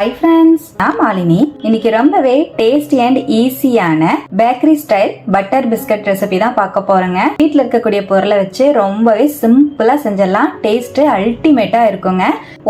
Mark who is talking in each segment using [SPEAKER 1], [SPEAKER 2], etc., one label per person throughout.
[SPEAKER 1] Hi friends நான் மாலினி. இன்னைக்கு ரொம்பவே டேஸ்டி அண்ட் ஈஸியான bakery style butter biscuit recipe தான் பார்க்க போறேங்க. வீட்டில் இருக்கக்கூடிய பொருளை வச்சு ரொம்பவே சிம்பிளா செஞ்சிடலாம். டேஸ்ட் அல்டிமேட்டா இருக்குங்க.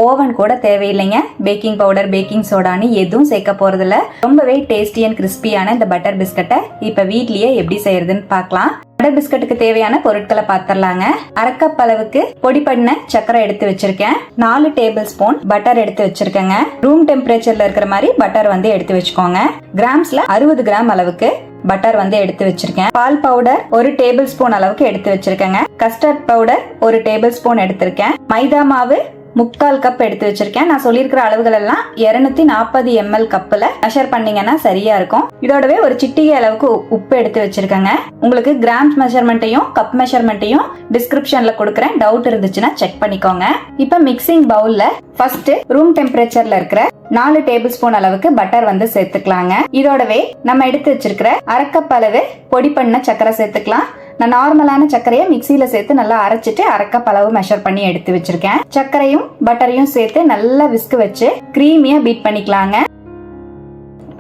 [SPEAKER 1] ஓவன் கூட தேவையில்லைங்க. பேக்கிங் பவுடர் பேக்கிங் சோடான்னு எதுவும் சேர்க்க போறதில்ல. ரொம்பவே டேஸ்டி அண்ட் கிறிஸ்பியான இந்த பட்டர் பிஸ்கட்டை இப்போ வீட்லயே எப்படி செய்யறதுன்னு பார்க்கலாம். பட்டர் பிஸ்கட்டுக்கு தேவையான பொருட்களை பார்த்துடலாங்க அரைக்கப் அளவுக்கு பொடி பண்ண சக்கரை எடுத்து வச்சிருக்கேன். நாலு டேபிள் ஸ்பூன் பட்டர் எடுத்து வச்சிருக்கேங்க. ரூம் டெம்பரேச்சர்ல இருக்கிற மாதிரி பட்டர் வந்து எடுத்து வச்சுக்கோங்க. கிராம்ஸ்ல அறுபது கிராம் அளவுக்கு பட்டர் வந்து எடுத்து வச்சிருக்கேன். பால் பவுடர் ஒரு டேபிள் ஸ்பூன் அளவுக்கு எடுத்து வச்சிருக்கேங்க. கஸ்டர்ட் பவுடர் ஒரு டேபிள் ஸ்பூன் எடுத்திருக்கேன். மைதா மாவு முக்கால் கப் எடுத்து வச்சிருக்கேன். நான் சொல்லியிருக்கிற அளவுகள் எல்லாம் இருநூத்தி நாற்பது எம்எல் கப்பில் மெஷர் பண்ணீங்கன்னா சரியா இருக்கும். இதோடவே ஒரு சிட்டிகை அளவுக்கு உப்பு எடுத்து வச்சிருக்கேங்க. உங்களுக்கு கிராம்ஸ் மெஷர்மெண்ட்டையும் கப் மெஷர்மெண்ட்டையும் டிஸ்கிரிப்ஷன்ல கொடுக்குறேன். டவுட் இருந்துச்சுன்னா செக் பண்ணிக்கோங்க. இப்போ மிக்சிங் பவுல்ல ஃபர்ஸ்ட் ரூம் டெம்பரேச்சர்ல இருக்கிற நாலு டேபிள் ஸ்பூன் அளவுக்கு பட்டர் வந்து சேர்த்துக்கலாங்க. இதோடவே நம்ம எடுத்து வச்சிருக்கிற அரை கப் அளவு பொடி பண்ண சக்கரை சேர்த்துக்கலாம். நான் நார்மலான சர்க்கரையை மிக்சியில சேர்த்து நல்லா அரைச்சிட்டு அரைக்க பளவு மெஷர் பண்ணி எடுத்து வச்சிருக்கேன். சர்க்கரையும் பட்டரையும் சேர்த்து நல்லா விஸ்கு வச்சு கிரீமியா பீட் பண்ணிக்கலாங்க.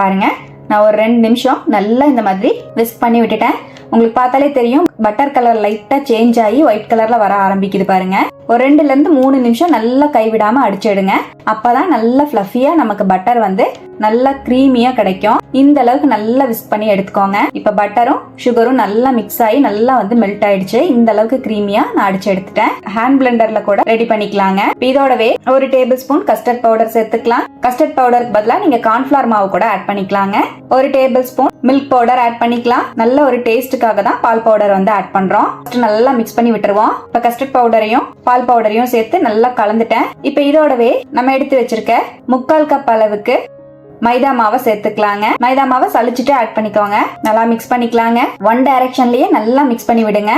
[SPEAKER 1] பாருங்க நான் ஒரு ரெண்டு நிமிஷம் நல்லா இந்த மாதிரி விஸ்க் பண்ணி விட்டுட்டேன். உங்களுக்கு பார்த்தாலே தெரியும் பட்டர் கலர் லைட்டா சேஞ்ச் ஆகி ஒயிட் கலர்ல வர ஆரம்பிக்குது பாருங்க. ஒரு ரெண்டுல இருந்து மூணு நிமிஷம் நல்லா கைவிடாம அடிச்சிடுங்க. அப்பதான் நல்லா ஃபிளஃபியா நமக்கு பட்டர் வந்து நல்லா க்ரீமியாக கிடைக்கும். இந்த அளவுக்கு நல்லா விஸ்க் பண்ணி எடுத்துக்கோங்க. இப்ப பட்டரும் சுகரும் நல்லா மிக்ஸ் ஆகி நல்லா வந்து மெல்ட் ஆயிடுச்சு. இந்த அளவுக்கு க்ரீமியா நான் அடிச்சு எடுத்துட்டேன். ஹேண்ட் பிளெண்டர்ல கூட ரெடி பண்ணிக்கலாங்க. இதோடவே ஒரு டேபிள் ஸ்பூன் கஸ்டர்ட் பவுடர் சேர்த்துக்கலாம் கஸ்டர்ட் பவுடருக்கு பதிலாக நீங்க கார்ன்ஃபிளவர் மாவு கூட ஆட் பண்ணிக்கலாங்க. ஒரு tablespoon milk powder add பண்ணிக்கலாம். நல்ல ஒரு டேஸ்ட்டுக்காக தான் பால் பவுடர் வந்து ஆட் பண்றோம். நல்லா மிக்ஸ் பண்ணி விட்டுருவோம். இப்ப கஸ்டர்ட் பவுடரையும் பால் பவுடரையும் சேர்த்து நல்லா கலந்துட்டேன். இப்ப இதோடவே நம்ம எடுத்து வச்சிருக்க முக்கால் கப் அளவுக்கு மைதா மாவை சேர்த்துக்கலாங்க. மைதா மாவை சளிச்சுட்டு ஆட் பண்ணிக்கோங்க. நல்லா மிக்ஸ் பண்ணிக்கலாங்க. ஒன் டைரக்ஷன்லயே நல்லா மிக்ஸ் பண்ணி விடுங்க.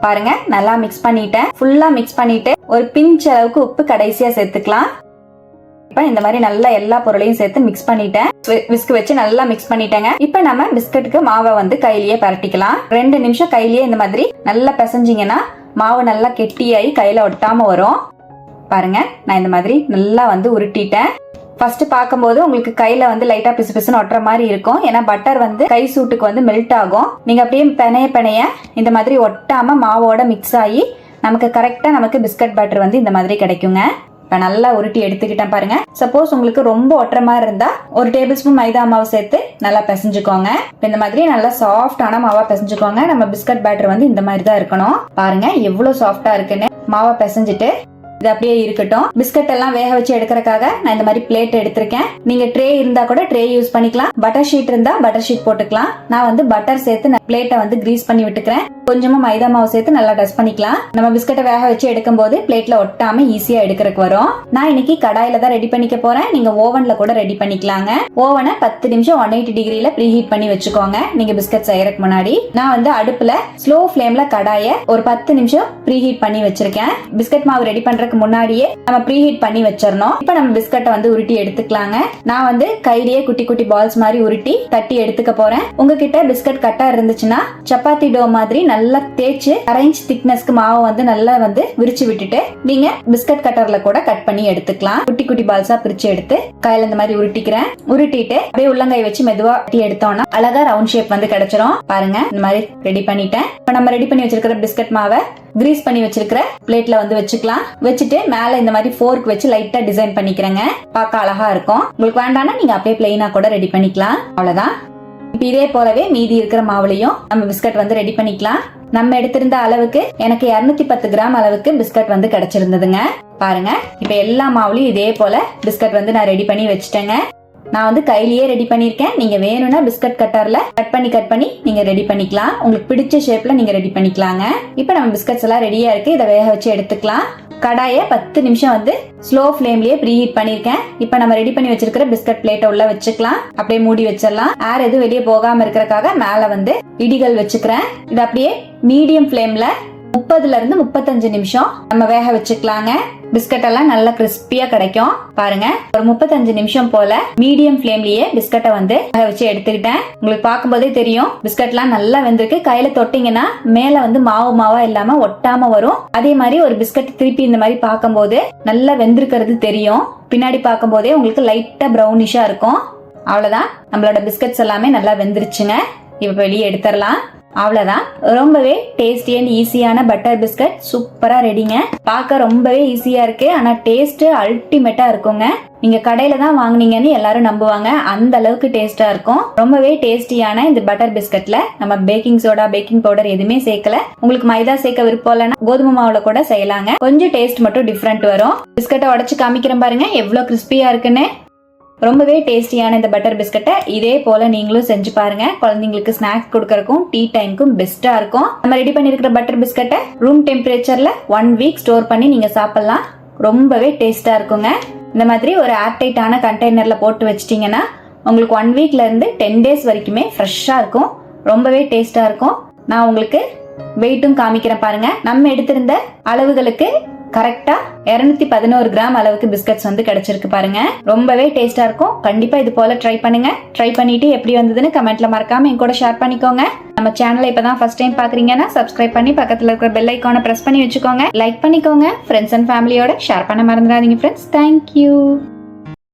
[SPEAKER 1] பாருங்க நல்லா மிக்ஸ் பண்ணிட்டேன். ஃபுல்லா மிக்ஸ் பண்ணிட்டு ஒரு பிஞ்ச் அளவுக்கு உப்பு கடைசியா சேர்த்துக்கலாம். இப்போ இந்த மாதிரி நல்லா எல்லா பொருளையும் சேர்த்து மிக்ஸ் பண்ணிட்டேன். விஸ்க் வச்சு நல்லா மிக்ஸ் பண்ணிட்டேங்க. இப்போ நம்ம பிஸ்கட்டுக்கு மாவை வந்து கையிலேயே பரட்டிக்கலாம். ரெண்டு நிமிஷம் கையிலேயே இந்த மாதிரி நல்லா பிசைஞ்சிங்கன்னா மாவு நல்லா கெட்டியாகி கையில் ஒட்டாம வரும். பாருங்க நான் இந்த மாதிரி நல்லா வந்து உருட்டிட்டேன். ஃபர்ஸ்ட் பார்க்கும்போது உங்களுக்கு கையில வந்து லைட்டா பிசு பிசுன்னு ஒட்டுற மாதிரி இருக்கும். ஏன்னா பட்டர் வந்து கை சூட்டுக்கு வந்து மெல்ட் ஆகும். நீங்க அப்படியே பெனைய பெனைய இந்த மாதிரி ஒட்டாம மாவோட மிக்ஸ் ஆகி நமக்கு கரெக்டா நமக்கு பிஸ்கட் பட்டர் வந்து இந்த மாதிரி கிடைக்குங்க. இப்போ நல்லா உருட்டி எடுத்துக்கிட்டேன் பாருங்க. சப்போஸ் உங்களுக்கு ரொம்ப ஒட்டுற மாதிரி இருந்தா ஒரு டேபிள் ஸ்பூன் மைதா மாவு சேர்த்து நல்லா பிசைஞ்சுக்கோங்க. இப்போ இந்த மாதிரி நல்லா சாஃப்டான மாவா பிசைஞ்சுக்கோங்க. நம்ம பிஸ்கட் பேட்டர் வந்து இந்த மாதிரி தான் இருக்கணும். பாருங்க எவ்வளவு சாஃப்டா இருக்குன்னு. மாவை பிசைஞ்சிட்டு இது அப்படியே இருக்கட்டும். பிஸ்கட் எல்லாம் வேக வச்சு எடுக்கிறதுக்காக நான் இந்த மாதிரி பிளேட் எடுத்திருக்கேன். நீங்க ட்ரே இருந்தா கூட ட்ரே யூஸ் பண்ணிக்கலாம். பட்டர் ஷீட் இருந்தா பட்டர் ஷீட் போட்டுக்கலாம். நான் வந்து பட்டர் சேர்த்து பிளேட்டை வந்து கிரீஸ் பண்ணி விட்டுக்கிறேன். கொஞ்சமா மைதா மாவு சேர்த்து நல்லா டஸ்ட் பண்ணிக்கலாம். நம்ம பிஸ்கட்டை வேக வச்சு எடுக்கும் போது பிளேட்ல ஒட்டாம ஈஸியா எடுக்கிறதுக்கு வரும். நான் இன்னைக்கு கடாயில தான் ரெடி பண்ணிக்க போறேன். நீங்க ஓவன்ல கூட ரெடி பண்ணிக்கலாங்க. ஓவனை பத்து நிமிஷம் ஒன் எயிட்டி டிகிரில ப்ரீ ஹீட் பண்ணி வச்சுக்கோங்க. நீங்க பிஸ்கட் செய்யறதுக்கு முன்னாடி. நான் வந்து அடுப்புல ஸ்லோ ஃபிளேம்ல கடாய ஒரு பத்து நிமிஷம் ப்ரீ ஹீட் பண்ணி வச்சிருக்கேன். பிஸ்கட் மாவு ரெடி பண்றதுக்கு முன்னாடியே நம்ம ப்ரீ ஹீட் பண்ணி வச்சிடணும். இப்போ நம்ம பிஸ்கட்டை வந்து உருட்டி எடுத்துக்கலாங்க. நான் வந்து கையிலேயே குட்டி குட்டி பால்ஸ் மாதிரி உருட்டி தட்டி எடுத்துக்க போறேன். உங்ககிட்ட பிஸ்கட் கட்டா இருந்துச்சுன்னா சப்பாத்தி டோ மாதிரி நல்லா தேய்ச்சு அரேஞ்ச் திக்னஸ்க்கு மாவை வந்து நல்லா வந்து விரிச்சு விட்டுட்டு நீங்க பிஸ்கட் கட்டர்ல கூட கட் பண்ணி எடுத்துக்கலாம். குட்டி குட்டி பால்ஸா பிரிச்சு எடுத்து கையில இந்த மாதிரி உருட்டிக்கிறேன். உருட்டிட்டு அப்படியே உள்ளங்கை வச்சு மெதுவா தட்டி எடுத்தோம்னா அழகா ரவுண்ட் ஷேப் வந்து கிடைச்சிரும். பாருங்க இந்த மாதிரி ரெடி பண்ணிட்டேன். இப்ப நம்ம ரெடி பண்ணி வச்சிருக்கிற பிஸ்கட் மாவை கிரீஸ் பண்ணி வச்சிருக்கிற பிளேட்ல வந்து வச்சுக்கலாம். வச்சுட்டு மேல இந்த மாதிரி ஃபோர்க் வச்சு லைட்டா டிசைன் பண்ணிக்கிறேங்க. பார்க்க அழகா இருக்கும். உங்களுக்கு வேண்டாம்னா நீங்க அப்படியே பிளெயினா கூட ரெடி பண்ணிக்கலாம். அவ்வளவுதான். இப்ப இதே போலவே மீதி இருக்கிற மாவுலையும் நம்ம பிஸ்கட் வந்து ரெடி பண்ணிக்கலாம். நம்ம எடுத்திருந்த அளவுக்கு எனக்கு 210 பத்து கிராம் அளவுக்கு பிஸ்கட் வந்து கிடைச்சிருந்ததுங்க. பாருங்க. இப்ப எல்லா மாவுலையும் இதே போல பிஸ்கட் வந்து நான் ரெடி பண்ணி வச்சுட்டேங்க. நான் வந்து கையிலேயே ரெடி பண்ணிருக்கேன் நீங்க வேணும்னா பிஸ்கட் கட்டர்ல கட் பண்ணி கட் பண்ணி நீங்க ரெடி பண்ணிக்கலாம். உங்களுக்கு பிடிச்ச ஷேப்ல நீங்க ரெடி பண்ணிக்கலாங்க. இப்போ நம்ம பிஸ்கட்ஸ் எல்லாம் ரெடியா இருக்கு. இதை வேக வச்சு எடுத்துக்கலாம். கடாயை பத்து நிமிஷம் வந்து ஸ்லோ ஃப்ளேம்லயே ப்ரீ ஹீட் பண்ணிருக்கேன் இப்போ நம்ம ரெடி பண்ணி வச்சிருக்கிற பிஸ்கட் பிளேட்டை உள்ள வச்சுக்கலாம். அப்படியே மூடி வச்சிடலாம். ஏர் எதுவும் வெளியே போகாம இருக்கிறக்காக மேல வந்து இடிகள் வச்சுக்கிறேன். இது அப்படியே மீடியம் ஃப்ளேம்ல முப்பதுல இருந்து முப்பத்தஞ்சு நிமிஷம். நம்ம வேக வச்சுக்கலாங்க. பிஸ்கட் எல்லாம் நல்லா கிறிஸ்பியா கிடைக்கும். பாருங்க ஒரு முப்பத்தஞ்சு நிமிஷம் போல மீடியம் ஃப்ளேம்லயே பிஸ்கட்டை வந்து வேக வச்சு எடுத்துக்கிட்டேன். உங்களுக்கு பார்க்கும்போதே தெரியும் பிஸ்கட்லாம் நல்லா வெந்திருக்கு. கையில தொட்டிங்கன்னா மேல வந்து மாவு மாவா இல்லாம ஒட்டாம வரும். அதே மாதிரி ஒரு பிஸ்கட் திருப்பி இந்த மாதிரி பார்க்கும்போது நல்லா வெந்திருக்கிறது தெரியும். பின்னாடி பார்க்கும்போதே உங்களுக்கு லைட்டா ப்ரௌனிஷா இருக்கும். அவ்வளவுதான். நம்மளோட பிஸ்கட்ஸ் எல்லாமே நல்லா வெந்துருச்சுங்க. இப்ப வெளியே எடுத்துடலாம். அவ்வளோதான் ரொம்பவே டேஸ்டி அண்ட் ஈஸியான பட்டர் பிஸ்கட் சூப்பராக ரெடிங்க பார்க்க ரொம்பவே ஈஸியாக இருக்கு. ஆனால் டேஸ்ட்டு அல்டிமேட்டாக இருக்குங்க. நீங்க கடையில தான் வாங்குனீங்கன்னு எல்லாரும் நம்புவாங்க. அந்த அளவுக்கு டேஸ்டா இருக்கும். ரொம்பவே டேஸ்டியான இந்த பட்டர் பிஸ்கட்ல நம்ம பேக்கிங் சோடா பேக்கிங் பவுடர் எதுவுமே சேர்க்கல. உங்களுக்கு மைதா சேர்க்க விருப்பம் இல்லைன்னா கோதுமை மாவுல கூட செய்யலாங்க. கொஞ்சம் டேஸ்ட் மட்டும் டிஃப்ரெண்ட் வரும். பிஸ்கட்டை உடச்சு காமிக்கிறேன் பாருங்க. எவ்வளவு கிறிஸ்பியா இருக்குன்னு. ரொம்பவே டேஸ்டியான இந்த பட்டர் பிஸ்கட்டை இதே போல நீங்களும் செஞ்சு பாருங்க. குழந்தைங்களுக்கு ஸ்நாக்ஸ் கொடுக்கறக்கும் டீ டைம்க்கும் பெஸ்டா இருக்கும். நம்ம ரெடி பண்ணிருக்கிற பட்டர் பிஸ்கட்டை ரூம் டெம்பரேச்சர்ல ஒன் வீக் ஸ்டோர் பண்ணி நீங்க சாப்பிடலாம். ரொம்பவே டேஸ்டா இருக்குங்க. இந்த மாதிரி ஒரு ஏர்டைட்டான கண்டெய்னர்ல போட்டு வச்சிட்டீங்கன்னா உங்களுக்கு ஒன் வீக்ல இருந்து டென் டேஸ் வரைக்குமே ஃப்ரெஷ்ஷா இருக்கும். ரொம்பவே டேஸ்டா இருக்கும். நான் உங்களுக்கு வெயிட்டும் காமிக்கிறேன் பாருங்க. நம்ம எடுத்திருந்த அளவுகளுக்கு கரெக்டா 211 பதினோரு கிராம் அளவுக்கு பிஸ்கட்ஸ் வந்து கிடைச்சிருக்கு பாருங்க. ரொம்பவே டேஸ்டா இருக்கும். கண்டிப்பா இது போல ட்ரை பண்ணுங்க. ட்ரை பண்ணிட்டு எப்படி வந்ததுன்னு கமெண்ட்ல மறக்காம என் கூட ஷேர் பண்ணிக்கோங்க. நம்ம சேனலை இப்பதான் ஃபர்ஸ்ட் டைம் பாக்குறீங்கன்னா சப்ஸ்கிரைப் பண்ணி பக்கத்துல இருக்கிற பெல் ஐக்கானை பிரஸ் பண்ணி வச்சுக்கோங்க. லைக் பண்ணிக்கோங்க. ஃப்ரெண்ட்ஸ் அண்ட் ஃபேமிலியோட ஷேர் பண்ண மறந்துடாதீங்க ஃப்ரெண்ட்ஸ் தேங்க்யூ